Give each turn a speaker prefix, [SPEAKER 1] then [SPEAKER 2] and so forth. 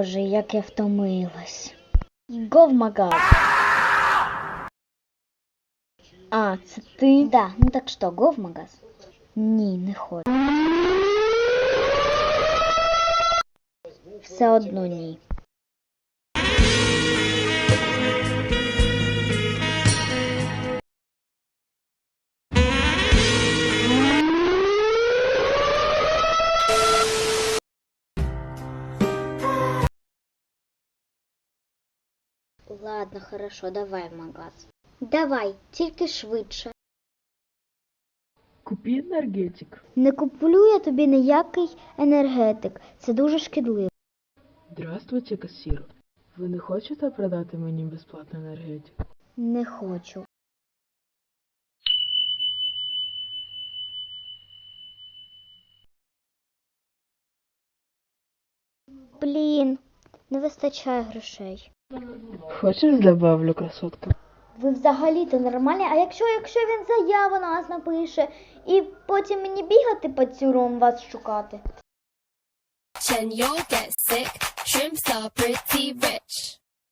[SPEAKER 1] Боже, як я втомилась. Гов в магаз. А, це ти? Да, ну так що, го магаз? Ні, не хочу. Все одно ні. Ладно, хорошо, давай в магаз. Давай, тільки швидше.
[SPEAKER 2] Купи енергетик.
[SPEAKER 1] Не куплю я тобі ніякий енергетик. Це дуже шкідливо.
[SPEAKER 2] Здравствуйте, касір. Ви не хочете продати мені безплатний енергетик?
[SPEAKER 1] Не хочу. Блін, не вистачає грошей.
[SPEAKER 2] Хочеш добавлю, красотка?
[SPEAKER 1] Ви взагалі-то нормальні, а якщо, якщо він заяву на вас напише і потім мені бігати по цюром вас шукати?
[SPEAKER 3] Chen, you'll get sick. Shrimps are pretty rich.